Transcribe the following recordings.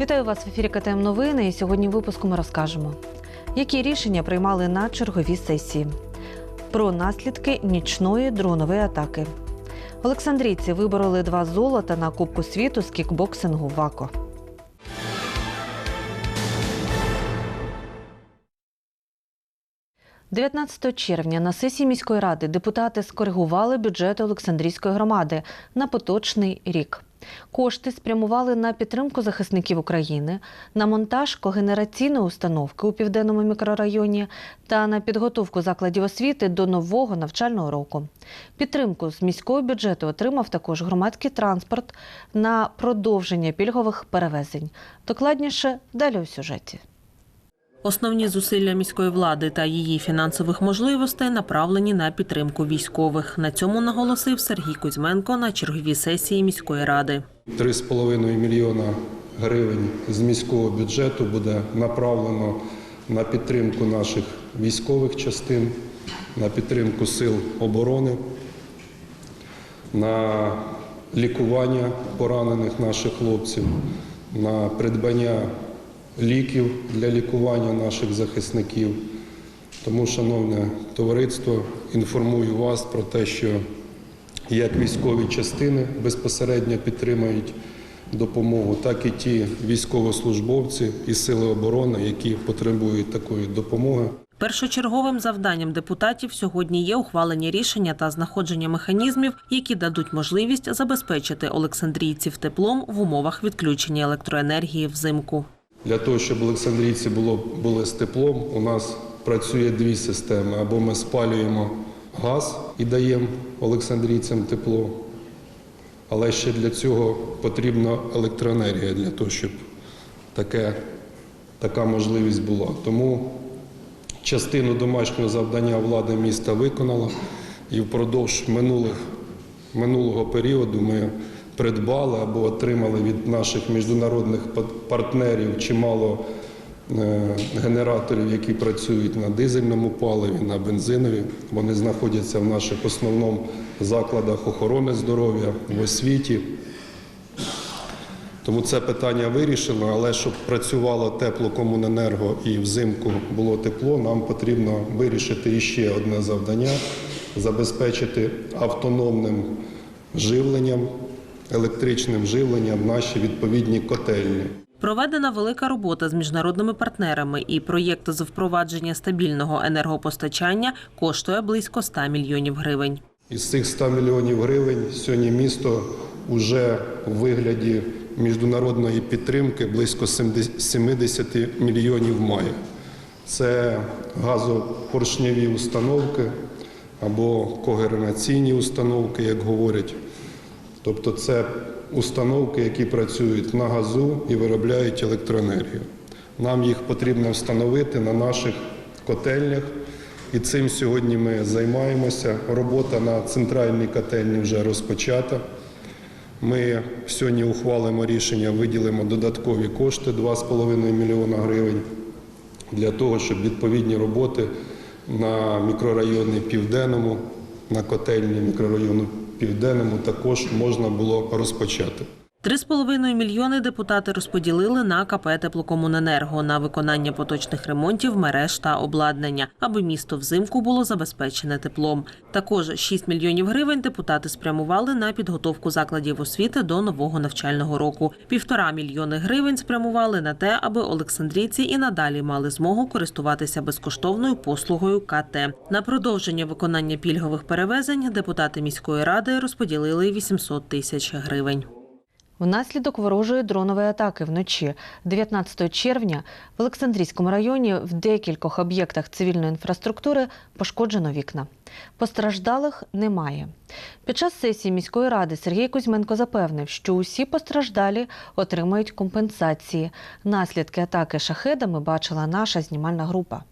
Вітаю вас в ефірі КТМ Новини. І сьогодні в випуску ми розкажемо, які рішення приймали на черговій сесії, про наслідки нічної дронової атаки. Олександрійці вибороли два золота на Кубку світу з кікбоксингу ВАКО. – 19 червня на сесії міської ради депутати скоригували бюджет Олександрійської громади на поточний рік. Кошти спрямували на підтримку захисників України, на монтаж когенераційної установки у південному мікрорайоні та на підготовку закладів освіти до нового навчального року. Підтримку з міського бюджету отримав також громадський транспорт на продовження пільгових перевезень. Докладніше далі у сюжеті. Основні зусилля міської влади та її фінансових можливостей направлені на підтримку військових. На цьому наголосив Сергій Кузьменко на черговій сесії міської ради. 3,5 мільйона гривень з міського бюджету буде направлено на підтримку наших військових частин, на підтримку сил оборони, на лікування поранених наших хлопців, на придбання ліків для лікування наших захисників. Тому, шановне товариство, інформую вас про те, що як військові частини безпосередньо підтримують допомогу, так і ті військовослужбовці і сили оборони, які потребують такої допомоги. Першочерговим завданням депутатів сьогодні є ухвалення рішення та знаходження механізмів, які дадуть можливість забезпечити олександрійців теплом в умовах відключення електроенергії взимку. Для того, щоб Олександрійці було, були з теплом, у нас працює дві системи. Або ми спалюємо газ і даємо олександрійцям тепло, але ще для цього потрібна електроенергія для того, щоб таке, така можливість була. Тому частину домашнього завдання влада міста виконала і впродовж минулих, минулого періоду ми придбали або отримали від наших міжнародних партнерів чимало е, генераторів, які працюють на дизельному паливі, на бензинові. Вони знаходяться в наших основному закладах охорони здоров'я в освіті. Тому це питання вирішено, але щоб працювало теплокомуненерго і взимку було тепло, нам потрібно вирішити іще одне завдання забезпечити автономним живленням, електричним живленням наші відповідні котельні. Проведена велика робота з міжнародними партнерами, і проєкт з впровадження стабільного енергопостачання коштує близько 100 мільйонів гривень. Із цих 100 мільйонів гривень сьогодні місто вже у вигляді міжнародної підтримки близько 70 мільйонів має. Це газопоршневі установки або когенераційні установки, як говорять. Тобто це установки, які працюють на газу і виробляють електроенергію. Нам їх потрібно встановити на наших котельнях, і цим сьогодні ми займаємося. Робота на центральній котельні вже розпочата. Ми сьогодні ухвалимо рішення, виділимо додаткові кошти 2,5 мільйона гривень для того, щоб відповідні роботи на мікрорайоні Південному, на котельні мікрорайону Південному також можна було розпочати. 3,5 мільйони депутати розподілили на КП «Теплокомуненерго» на виконання поточних ремонтів мереж та обладнання, аби місто взимку було забезпечене теплом. Також 6 мільйонів гривень депутати спрямували на підготовку закладів освіти до нового навчального року. Півтора мільйони гривень спрямували на те, аби олександрійці і надалі мали змогу користуватися безкоштовною послугою КТ. На продовження виконання пільгових перевезень депутати міської ради розподілили 800 тисяч гривень. Внаслідок ворожої дронової атаки вночі 19 червня в Олександрійському районі в декількох об'єктах цивільної інфраструктури пошкоджено вікна. Постраждалих немає. Під час сесії міської ради Сергій Кузьменко запевнив, що усі постраждалі отримають компенсації. Наслідки атаки шахедами бачила наша знімальна група.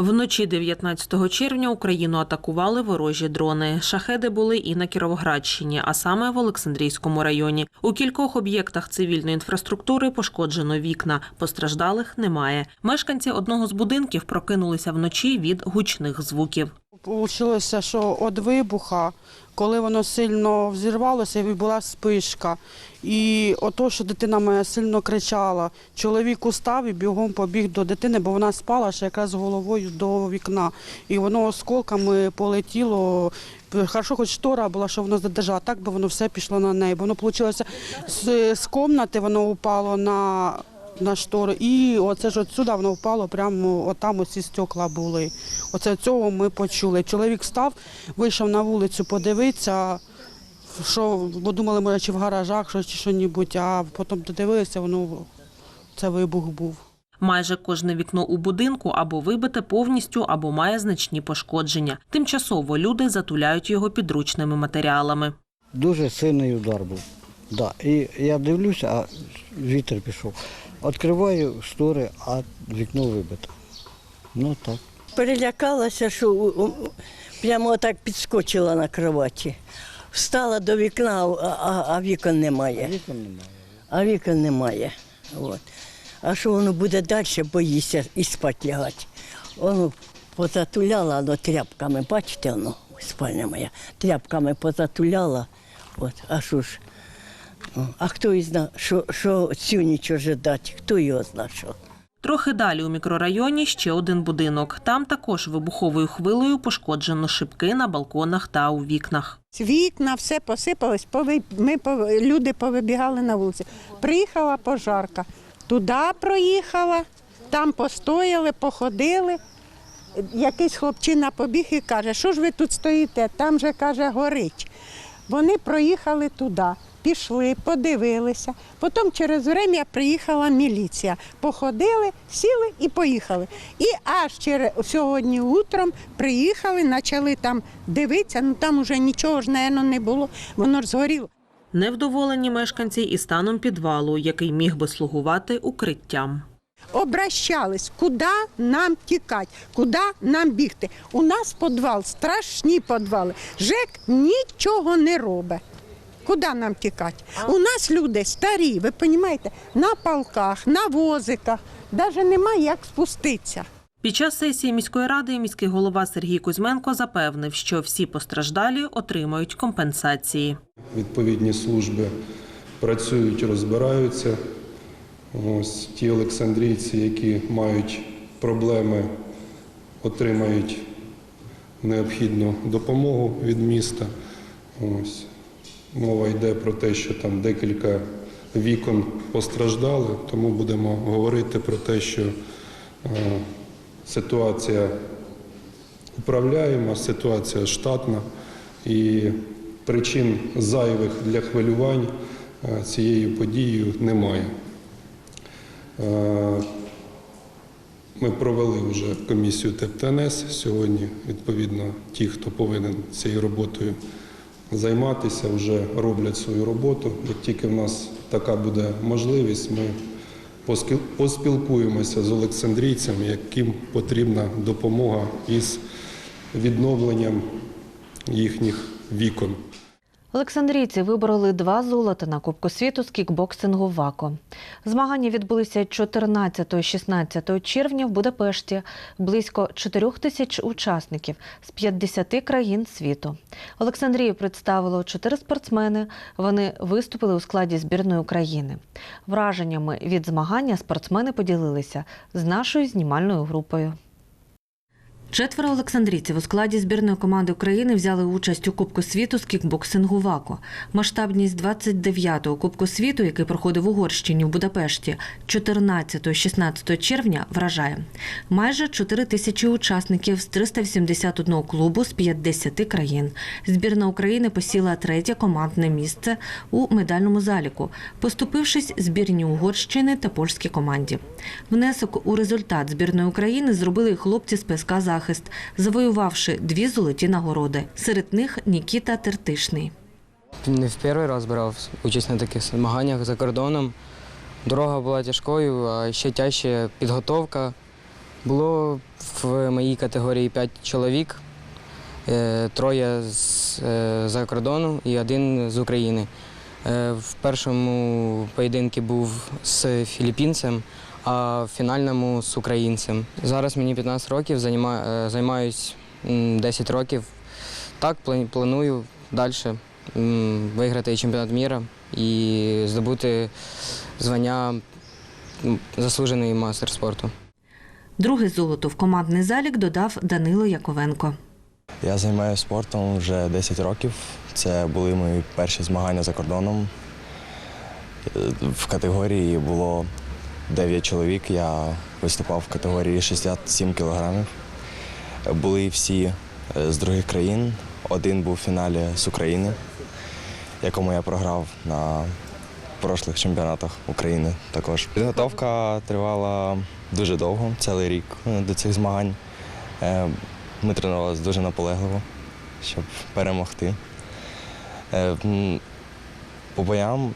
Вночі 19 червня Україну атакували ворожі дрони. Шахеди були і на Кіровоградщині, а саме в Олександрійському районі. У кількох об'єктах цивільної інфраструктури пошкоджено вікна. Постраждалих немає. Мешканці одного з будинків прокинулися вночі від гучних звуків. Получилося, що від вибуха, коли воно сильно взірвалося, була спишка. І ото, що дитина моя сильно кричала, чоловік устав і бігом побіг до дитини, бо вона спала ще якраз головою до вікна. І воно осколками полетіло. Хорошо, хоч штора була, що воно задержало, так би воно все пішло на неї. Воно вийшло з, з кімнати, воно упало на, на штору. І оце ж отсюди воно впало, прямо отам оці стекла були. Оце цього ми почули. Чоловік встав, вийшов на вулицю подивитися, що, бо думали, може, чи в гаражах, що, чи що-небудь, а потім додивилися, воно це вибух був. Майже кожне вікно у будинку або вибите повністю, або має значні пошкодження. Тимчасово люди затуляють його підручними матеріалами. Дуже сильний удар був. Да. І я дивлюся, а вітер пішов. Відкриваю штори, а вікно вибито. Ну так. Перелякалася, що прямо так підскочила на кроваті. Встала до вікна, а, а, а вікон немає. Вікон немає. А вікон немає. От. А що воно буде далі, боїся і спати лягати. Воно позатуляла воно тряпками, бачите, воно, спальня моя, тряпками позатуляла. От. А що ж? А хто і зна, що, що цю ніч ожидати? Хто його зна, що? Трохи далі у мікрорайоні ще один будинок. Там також вибуховою хвилею пошкоджено шибки на балконах та у вікнах. Вікна, все посипалось, пови- ми пов- люди повибігали на вулиці. Приїхала пожарка, туди проїхала, там постояли, походили. Якийсь хлопчина побіг і каже, що ж ви тут стоїте? Там же каже, горить. Вони проїхали туди, пішли, подивилися. Потім через время приїхала міліція. Походили, сіли і поїхали. І аж через сьогодні утром приїхали, почали там дивитися. Ну там уже нічого ж, напевно, не було. Воно ж згоріло. Невдоволені мешканці і станом підвалу, який міг би слугувати укриттям. Обращались, куди нам тікати, куди нам бігти. У нас підвал, страшні підвали. ЖЕК нічого не робить. Куди нам тікати? У нас люди старі, ви розумієте, на палках, на возиках, навіть немає як спуститися. Під час сесії міської ради міський голова Сергій Кузьменко запевнив, що всі постраждалі отримають компенсації. Відповідні служби працюють, розбираються. Ось ті олександрійці, які мають проблеми, отримають необхідну допомогу від міста. Ось. Мова йде про те, що там декілька вікон постраждали, тому будемо говорити про те, що е, ситуація управляємо, ситуація штатна і причин зайвих для хвилювань е, цією подією немає. Е, Ми провели вже комісію ТЕП-ТНС сьогодні. Відповідно, ті, хто повинен цією роботою займатися, вже роблять свою роботу. Як тільки в нас така буде можливість, ми поспілкуємося з олександрійцями, яким потрібна допомога із відновленням їхніх вікон. Олександрійці вибороли два золота на Кубку світу з кікбоксингу ВАКО. Змагання відбулися 14-16 червня в Будапешті. Близько 4 тисяч учасників з 50 країн світу. Олександрію представило чотири спортсмени. Вони виступили у складі збірної України. Враженнями від змагання спортсмени поділилися з нашою знімальною групою. Четверо олександрійців у складі збірної команди України взяли участь у Кубку світу з кікбоксингу ВАКО. Масштабність 29-го Кубку світу, який проходив в Угорщині в Будапешті 14-16 червня, вражає. Майже 4 тисячі учасників з 381 клубу з 50 країн. Збірна України посіла третє командне місце у медальному заліку, поступившись збірні Угорщини та польській команді. Внесок у результат збірної України зробили хлопці з ПСК Захист, завоювавши дві золоті нагороди. Серед них Нікіта Тертишний. Не в перший раз брав участь на таких змаганнях за кордоном. Дорога була тяжкою, а ще тяжче підготовка. Було в моїй категорії 5 чоловік, е, троє з, е, кордону і один з України. Е, В першому поєдинку був з філіппінцем, а в фінальному з українцем. Зараз мені 15 років, займаюся м, 10 років. Так, планую далі виграти чемпіонат міра і здобути звання заслужений мастер спорту. Друге золото в командний залік додав Данило Яковенко. Я займаюся спортом вже 10 років. Це були мої перші змагання за кордоном. Е, В категорії було 9 чоловік. Я виступав в категорії 67 кілограмів. Були всі е, з других країн. Один був в фіналі з України, якому я програв на прошлих чемпіонатах України також. Підготовка тривала дуже довго, цілий рік е, до цих змагань. Е, Ми тренувалися дуже наполегливо, щоб перемогти. По боям,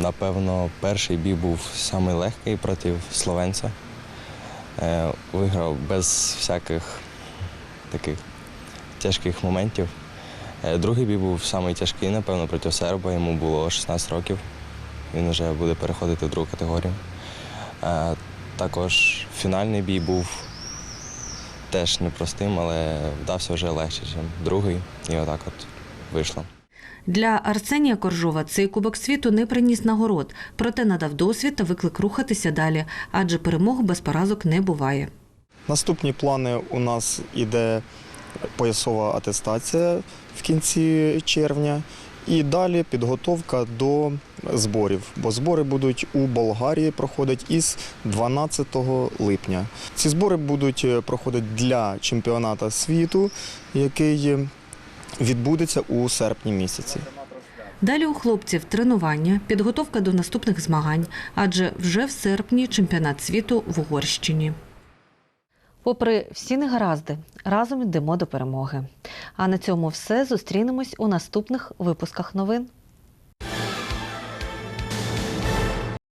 напевно, перший бій був самий проти словенця. Е, Виграв без всяких таких тяжких моментів. Е, Другий бій був самий напевно, проти серба. Йому було 16 років. Він вже буде переходити в другу категорію. Е, Також фінальний бій був теж непростим, але вдався вже легше, ніж другий. І отак от вийшло. Для Арсенія Коржова цей кубок світу не приніс нагород, проте надав досвід та виклик рухатися далі, адже перемог без поразок не буває. Наступні плани у нас іде поясова атестація в кінці червня. І далі підготовка до зборів, бо збори будуть у Болгарії проходять із 12 липня. Ці збори будуть е, проходити для чемпіоната світу, який відбудеться у серпні місяці. Далі у хлопців тренування, підготовка до наступних змагань, адже вже в серпні чемпіонат світу в Угорщині. Попри всі негаразди, разом йдемо до перемоги. А на цьому все зустрінемось у наступних випусках новин.